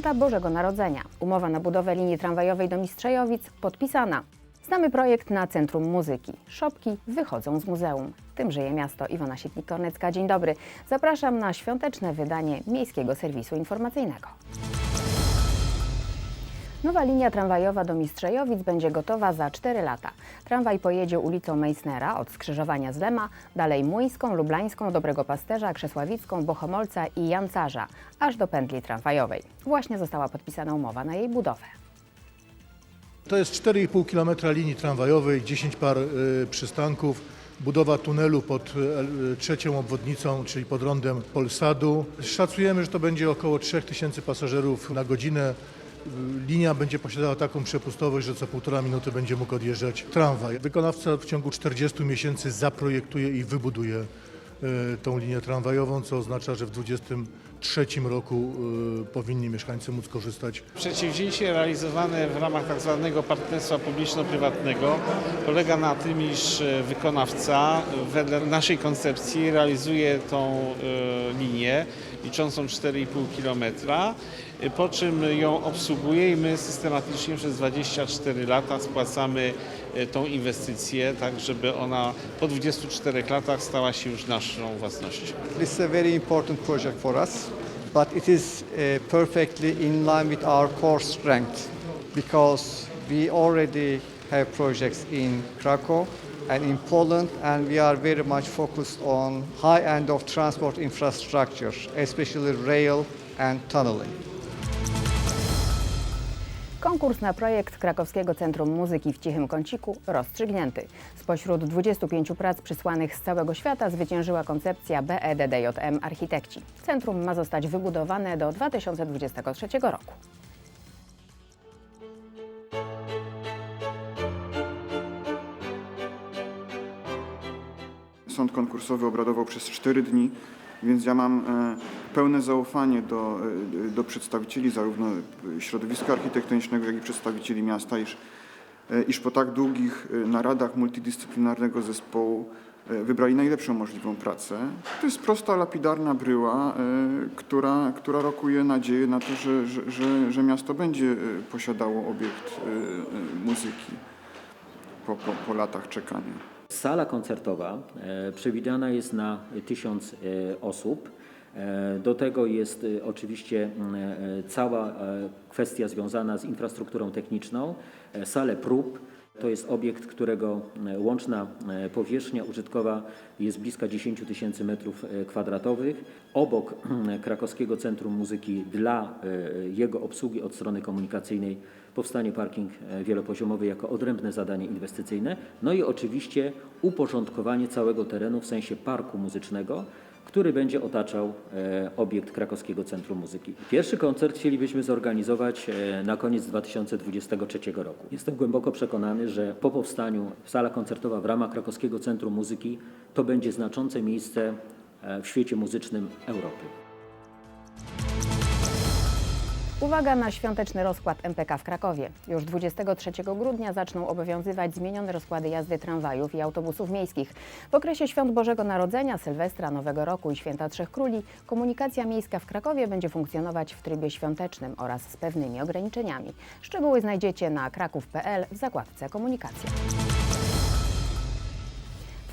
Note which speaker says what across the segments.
Speaker 1: Święta Bożego Narodzenia. Umowa na budowę linii tramwajowej do Mistrzejowic podpisana. Znamy projekt na Centrum Muzyki. Szopki wychodzą z muzeum. Tym żyje miasto. Iwona Sietnik-Kornecka, dzień dobry. Zapraszam na świąteczne wydanie Miejskiego Serwisu Informacyjnego. Nowa linia tramwajowa do Mistrzejowic będzie gotowa za 4 lata. Tramwaj pojedzie ulicą Meissnera od skrzyżowania z Lema, dalej Młyńską, Lublańską, Dobrego Pasterza, Krzesławicką, Bochomolca i Jancarza, aż do pętli tramwajowej. Właśnie została podpisana umowa na jej budowę.
Speaker 2: To jest 4,5 km linii tramwajowej, 10 par y, przystanków, budowa tunelu pod y, trzecią obwodnicą, czyli pod rondem Polsadu. Szacujemy, że to będzie około 3000 pasażerów na godzinę. Linia będzie posiadała taką przepustowość, że co półtora minuty będzie mógł odjeżdżać tramwaj. Wykonawca w ciągu 40 miesięcy zaprojektuje i wybuduje y, tą linię tramwajową, co oznacza, że w 2023 roku y, powinni mieszkańcy móc korzystać
Speaker 3: Przedsięwzięcie realizowane w ramach tak zwanego partnerstwa publiczno-prywatnego polega na tym, iż e, wykonawca wedle naszej koncepcji realizuje tą linię liczącą 4,5 km, po czym ją obsługuje i my systematycznie przez 24 lata spłacamy tą inwestycję, tak żeby ona po 24 latach stała się już naszą własnością.
Speaker 4: This is a very important project for us, but it is uh, perfectly in line with our core strength because we already have projects in Krakow and in Poland, and we are very much focused on high end of transport infrastructure, especially rail and tunneling.
Speaker 1: Konkurs na projekt Krakowskiego Centrum Muzyki w Cichym Kąciku rozstrzygnięty. Spośród 25 prac przysłanych z całego świata zwyciężyła koncepcja BEDDJM Architekci. Centrum ma zostać wybudowane do 2023 roku.
Speaker 5: Sąd konkursowy obradował przez 4 dni, więc ja mam e, pełne zaufanie do, e, do przedstawicieli zarówno środowiska architektonicznego, jak i przedstawicieli miasta, iż, e, iż po tak długich e, naradach multidyscyplinarnego zespołu e, wybrali najlepszą możliwą pracę. To jest prosta, lapidarna bryła, e, która, która rokuje nadzieję na to, że, że, że, że miasto będzie e, posiadało obiekt e, e, muzyki po, po, po latach czekania.
Speaker 6: Sala koncertowa e, przewidziana jest na tysiąc e, osób. E, Do tego jest e, oczywiście e, cała e, kwestia związana z infrastrukturą techniczną, e, salę prób. To jest obiekt, którego łączna powierzchnia użytkowa jest bliska 10 tysięcy metrów kwadratowych. Obok Krakowskiego Centrum Muzyki dla jego obsługi od strony komunikacyjnej powstanie parking wielopoziomowy jako odrębne zadanie inwestycyjne. No i oczywiście uporządkowanie całego terenu w sensie parku muzycznego, który będzie otaczał e, obiekt Krakowskiego Centrum Muzyki. Pierwszy koncert chcielibyśmy zorganizować e, na koniec 2023 roku. Jestem głęboko przekonany, że po powstaniu sala koncertowa w ramach Krakowskiego Centrum Muzyki to będzie znaczące miejsce e, w świecie muzycznym Europy.
Speaker 1: Uwaga na świąteczny rozkład MPK w Krakowie. Już 23 grudnia zaczną obowiązywać zmienione rozkłady jazdy tramwajów i autobusów miejskich. W okresie świąt Bożego Narodzenia, Sylwestra, Nowego Roku i Święta Trzech Króli komunikacja miejska w Krakowie będzie funkcjonować w trybie świątecznym oraz z pewnymi ograniczeniami. Szczegóły znajdziecie na kraków.pl w zakładce Komunikacja.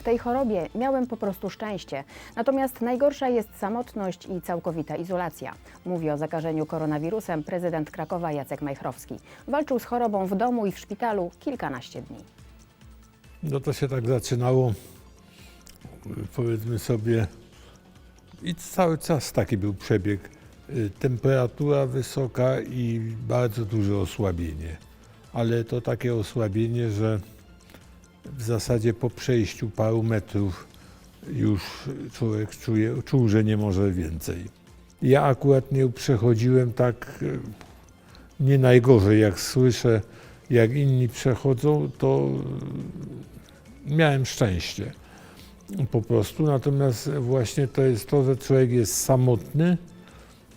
Speaker 1: Tej chorobie miałem po prostu szczęście. Natomiast najgorsza jest samotność i całkowita izolacja. Mówi o zakażeniu koronawirusem prezydent Krakowa Jacek Majchrowski. Walczył z chorobą w domu i w szpitalu kilkanaście dni.
Speaker 7: No to się tak zaczynało, powiedzmy sobie, i cały czas taki był przebieg. Y, Temperatura wysoka i bardzo duże osłabienie. Ale to takie osłabienie, że w zasadzie po przejściu paru metrów już człowiek czuje, czuł, że nie może więcej. Ja akurat nie przechodziłem tak y, nie najgorzej, jak słyszę, jak inni przechodzą, to miałem szczęście po prostu. Natomiast właśnie to jest to, że człowiek jest samotny,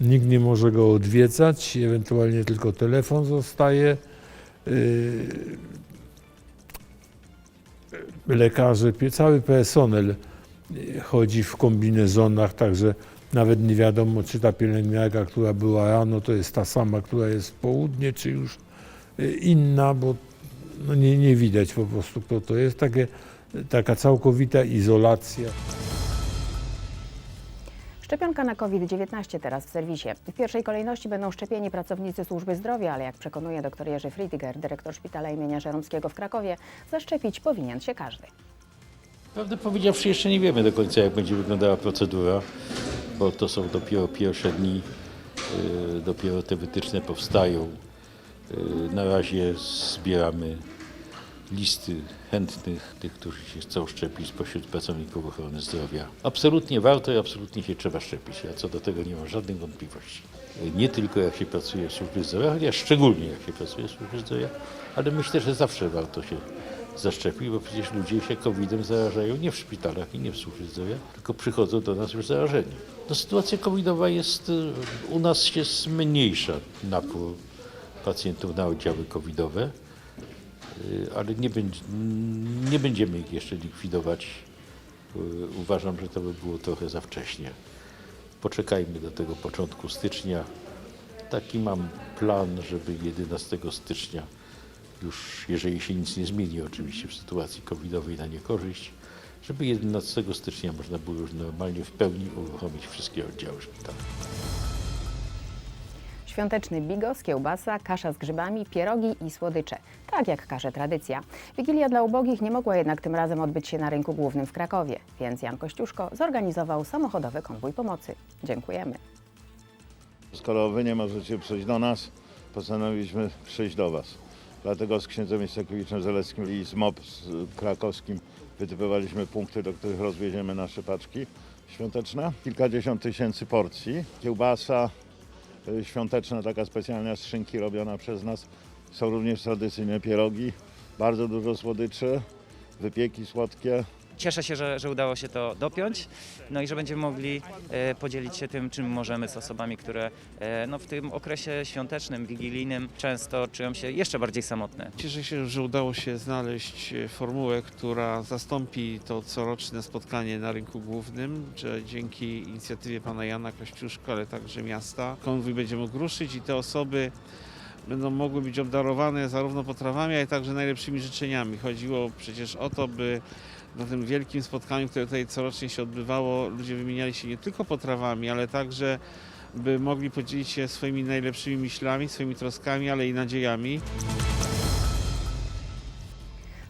Speaker 7: nikt nie może go odwiedzać, ewentualnie tylko telefon zostaje. Lekarze, cały personel chodzi w kombinezonach, także Nawet nie wiadomo, czy ta pielęgniarka, która była rano, to jest ta sama, która jest w południe, czy już y, inna, bo no nie, nie widać po prostu, kto to jest. Takie, taka całkowita izolacja.
Speaker 1: Szczepionka na COVID-19 teraz w serwisie. W pierwszej kolejności będą szczepieni pracownicy służby zdrowia, ale jak przekonuje dr Jerzy Friediger, dyrektor szpitala imienia Żeromskiego w Krakowie, zaszczepić powinien się każdy.
Speaker 8: Prawdę powiedziawszy, jeszcze nie wiemy do końca, jak będzie wyglądała procedura, bo to są dopiero pierwsze dni, yy, dopiero te wytyczne powstają. Yy, Na razie zbieramy listy chętnych, tych, którzy się chcą szczepić spośród pracowników ochrony zdrowia. Absolutnie warto i absolutnie się trzeba szczepić. Ja co do tego nie mam żadnych wątpliwości. Nie tylko jak się pracuje w służbie zdrowia, chociaż szczególnie jak się pracuje w służbie zdrowia, ale myślę, że zawsze warto się zaszczepić, bo przecież ludzie się COVID-em zarażają nie w szpitalach i nie w służbie zdrowia, tylko przychodzą do nas już zarażeni. No, sytuacja covidowa jest, y, u nas jest mniejsza napór pacjentów na oddziały covidowe, ale nie, będzie, nie będziemy ich jeszcze likwidować. Y, Uważam, że to by było trochę za wcześnie. Poczekajmy do tego początku stycznia. Taki mam plan, żeby 11 stycznia już jeżeli się nic nie zmieni oczywiście w sytuacji covidowej na niekorzyść, żeby 11 stycznia można było już normalnie w pełni uruchomić wszystkie oddziały szpitalne.
Speaker 1: Świąteczny bigos, kiełbasa, kasza z grzybami, pierogi i słodycze. Tak jak każe tradycja. Wigilia dla ubogich nie mogła jednak tym razem odbyć się na rynku głównym w Krakowie, więc Jan Kościuszko zorganizował samochodowy konwój pomocy. Dziękujemy.
Speaker 9: Skoro wy nie możecie przyjść do nas, postanowiliśmy przyjść do was. Dlatego z księdzem Istekowiczem Zeleckim i z MOP z krakowskim wytypowaliśmy punkty, do których rozwieziemy nasze paczki świąteczne. Kilkadziesiąt tysięcy porcji. Kiełbasa świąteczna, taka specjalna z szynki robiona przez nas. Są również tradycyjne pierogi, bardzo dużo słodyczy, wypieki słodkie,
Speaker 10: Cieszę się, że, że udało się to dopiąć, no i że będziemy mogli e, podzielić się tym, czym możemy z osobami, które e, no, w tym okresie świątecznym, wigilijnym często czują się jeszcze bardziej samotne.
Speaker 3: Cieszę się, że udało się znaleźć e, formułę, która zastąpi to coroczne spotkanie na rynku głównym, że dzięki inicjatywie pana Jana Kościuszko, ale także miasta, konwój będzie mógł ruszyć i te osoby będą mogły być obdarowane zarówno potrawami, jak i także najlepszymi życzeniami. Chodziło przecież o to, by na tym wielkim spotkaniu, które tutaj corocznie się odbywało, ludzie wymieniali się nie tylko potrawami, ale także by mogli podzielić się swoimi najlepszymi myślami, swoimi troskami, ale i nadziejami.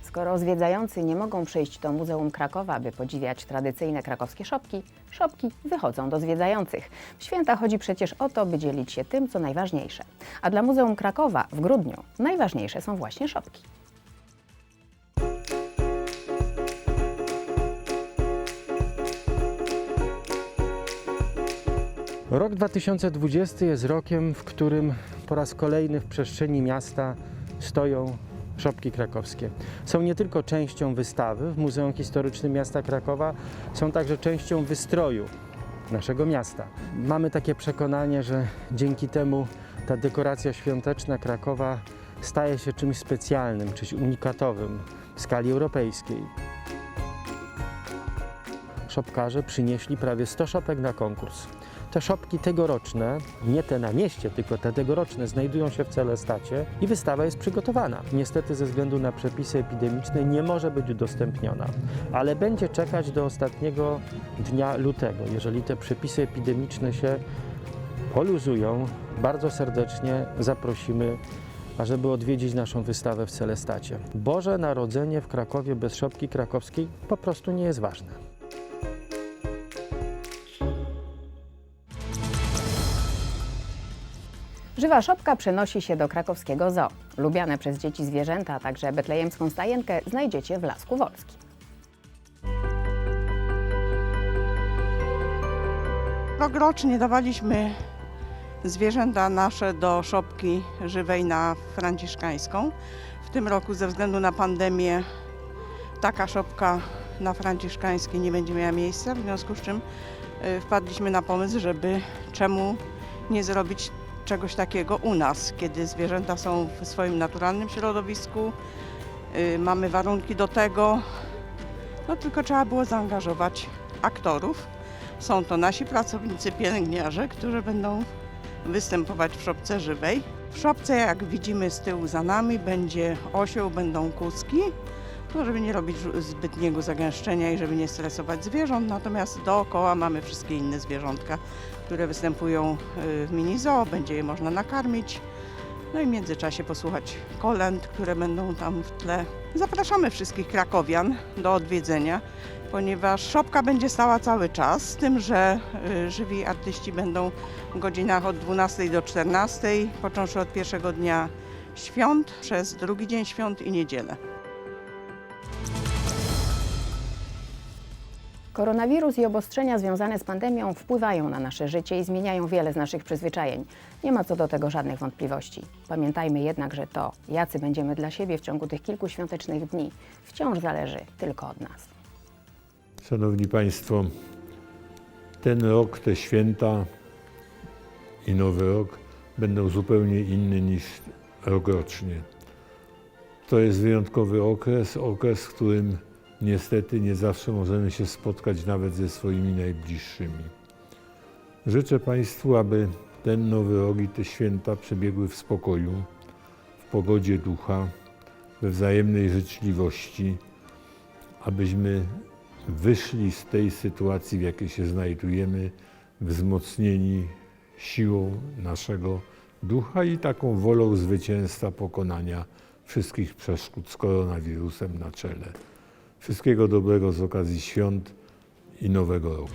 Speaker 1: Skoro zwiedzający nie mogą przyjść do Muzeum Krakowa, by podziwiać tradycyjne krakowskie szopki, szopki wychodzą do zwiedzających. W święta chodzi przecież o to, by dzielić się tym, co najważniejsze. A dla Muzeum Krakowa w grudniu najważniejsze są właśnie szopki.
Speaker 11: Rok 2020 jest rokiem, w którym po raz kolejny w przestrzeni miasta stoją szopki krakowskie. Są nie tylko częścią wystawy w Muzeum Historycznym Miasta Krakowa, są także częścią wystroju naszego miasta. Mamy takie przekonanie, że dzięki temu ta dekoracja świąteczna Krakowa staje się czymś specjalnym, czymś unikatowym w skali europejskiej. Szopkarze przynieśli prawie 100 szopek na konkurs. Te szopki tegoroczne, nie te na mieście, tylko te tegoroczne, znajdują się w Celestacie i wystawa jest przygotowana. Niestety ze względu na przepisy epidemiczne nie może być udostępniona, ale będzie czekać do ostatniego dnia lutego. Jeżeli te przepisy epidemiczne się poluzują, bardzo serdecznie zaprosimy ażeby odwiedzić naszą wystawę w Celestacie. Boże Narodzenie w Krakowie bez szopki krakowskiej po prostu nie jest ważne.
Speaker 1: Żywa szopka przenosi się do krakowskiego zoo. Lubiane przez dzieci zwierzęta, a także betlejemską stajenkę znajdziecie w Lasku Wolskim.
Speaker 12: Rokrocznie dawaliśmy zwierzęta nasze do szopki żywej na Franciszkańską. W tym roku ze względu na pandemię taka szopka na Franciszkańskiej nie będzie miała miejsca, w związku z czym y, wpadliśmy na pomysł, żeby czemu nie zrobić czegoś takiego u nas, kiedy zwierzęta są w swoim naturalnym środowisku, y, mamy warunki do tego, no tylko trzeba było zaangażować aktorów. Są to nasi pracownicy pielęgniarze, którzy będą występować w szopce żywej. W szopce, jak widzimy z tyłu za nami, będzie osioł, będą kuski, no żeby nie robić zbytniego zagęszczenia i żeby nie stresować zwierząt. Natomiast dookoła mamy wszystkie inne zwierzątka, które występują y, w mini zoo, będzie je można nakarmić. No i w międzyczasie posłuchać kolęd, które będą tam w tle. Zapraszamy wszystkich krakowian do odwiedzenia, ponieważ szopka będzie stała cały czas, z tym, że y, żywi artyści będą w godzinach od 12 do 14, począwszy od pierwszego dnia świąt, przez drugi dzień świąt i niedzielę.
Speaker 1: Koronawirus i obostrzenia związane z pandemią wpływają na nasze życie i zmieniają wiele z naszych przyzwyczajeń. Nie ma co do tego żadnych wątpliwości. Pamiętajmy jednak, że to, jacy będziemy dla siebie w ciągu tych kilku świątecznych dni, wciąż zależy tylko od nas.
Speaker 7: Szanowni Państwo, ten rok, te święta i Nowy Rok będą zupełnie inne niż rokrocznie. To jest wyjątkowy okres, okres, w którym niestety nie zawsze możemy się spotkać nawet ze swoimi najbliższymi. Życzę Państwu, aby ten Nowy Rok i te święta przebiegły w spokoju, w pogodzie ducha, we wzajemnej życzliwości, abyśmy wyszli z tej sytuacji, w jakiej się znajdujemy, wzmocnieni siłą naszego ducha i taką wolą zwycięstwa pokonania wszystkich przeszkód z koronawirusem na czele. Wszystkiego dobrego z okazji świąt i Nowego Roku.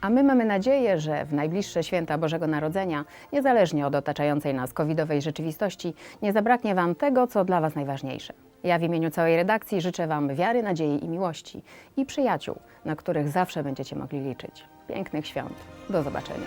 Speaker 1: A my mamy nadzieję, że w najbliższe święta Bożego Narodzenia, niezależnie od otaczającej nas covidowej rzeczywistości, nie zabraknie Wam tego, co dla Was najważniejsze. Ja w imieniu całej redakcji życzę Wam wiary, nadziei i miłości i przyjaciół, na których zawsze będziecie mogli liczyć. Pięknych świąt. Do zobaczenia.